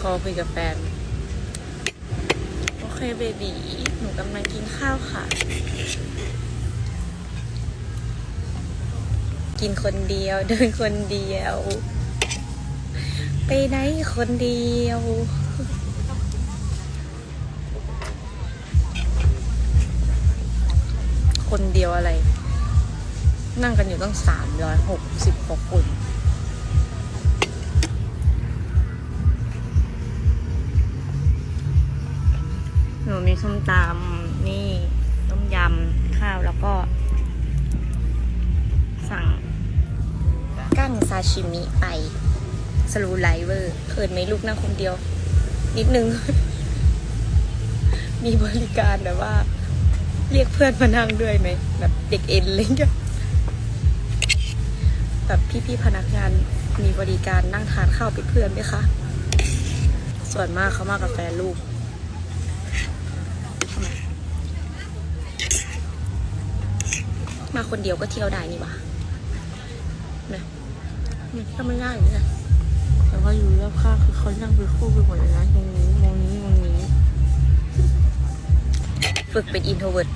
คอลคุยกับแฟน โอเคเบบีหนูกำลังกินข้าวค่ะ กินคนเดียว เดินคนเดียว ไปไหนคนเดียวคนเดียวอะไร นั่งกันอยู่ตั้งสามร้อยหกสิบกว่าคน นูมีส้มตำนี่ต้มยำข้าวแล้วก็ สั่งกั้งซาชิมิไปสลูไลเวอร์เขินไหมลูกนั่งคนเดียว นิดนึง มีบริการแบบว่า เรียกเพื่อนมานั่งด้วยไหมแบบเด็กเอ็นเงี้ยแบบพี่ๆพนักงานมีบริการนั่งทานข้าวเป็นเพื่อนไหมคะ ส่วนมากเขามากับแฟนลูก มาคนเดียวก็เที่ยวได้นี่หวะนะมันก็ไม่ง่ายอย่างนี้นะแต่ว่าอยู่รอบข้างคือเขานั่งเป็นคู่ไปหมดเลยนะตรงนี้มองนี้มองนี้ ฝึกเป็นอินโทรเวิร์ด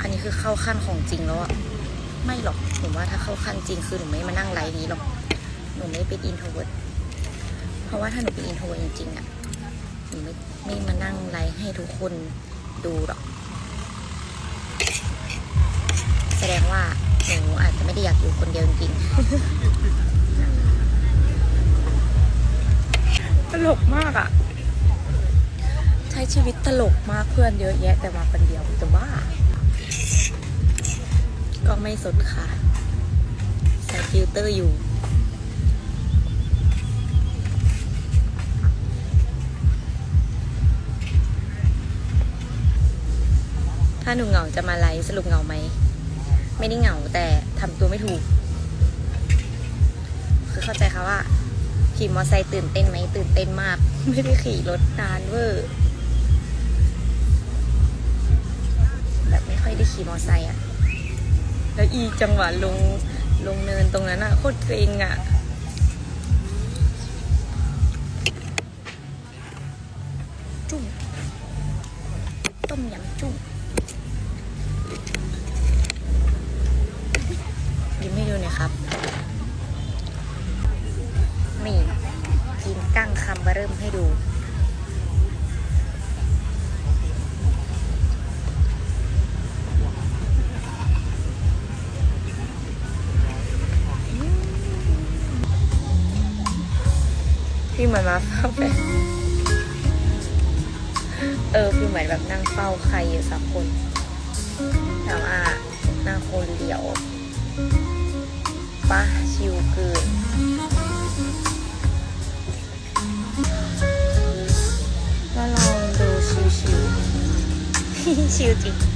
อันนี้คือเข้าขั้นของจริงแล้วอะไม่หรอกหนูว่าถ้าเข้าขั้นจริงคือหนูไม่มานั่งไลฟ์นี้หรอกหนูไม่เป็นอินโทรเวิร์ดเพราะว่าถ้าหนูเป็นอินโทรเวิร์ดจริงๆอะหนูไม่ไม่มานั่งไลฟ์ให้ทุกคนดูหรอก อยู่คนเดียวจริงๆตลกมากอะใช้ชีวิตตลกมากเพื่อนเยอะแยะ แต่มาคนเดียวแต่ว่าก็ไม่สนค่ะ ใส่ฟิลเตอร์อยู่ถ้าหนูเหงาจะมาไลฟ์สรุปเหงาไหม ไม่ได้เหงาแต่ทำตัวไม่ถูก คือเข้าใจค่ะว่า ขี่มอเตอร์ไซค์ตื่นเต้นไหมตื่นเต้นมาก ไม่ได้ขี่รถนานเวอร์แบบไม่ค่อยได้ขี่มอเตอร์ไซค์อะแล้วอีจังหวะลงลงเนินตรงนั้นอะโคตรเกรงอะจุ้งต้มยำจุ้ง กั้งคำเบอร์เริ่มให้ดู พี่เหมือนมาเฝ้าแฟนเออพี่เหมือนแบบนั่งเฝ้าใครอยู่สักคนแต่ว่านั่งคนเดียว ก็ล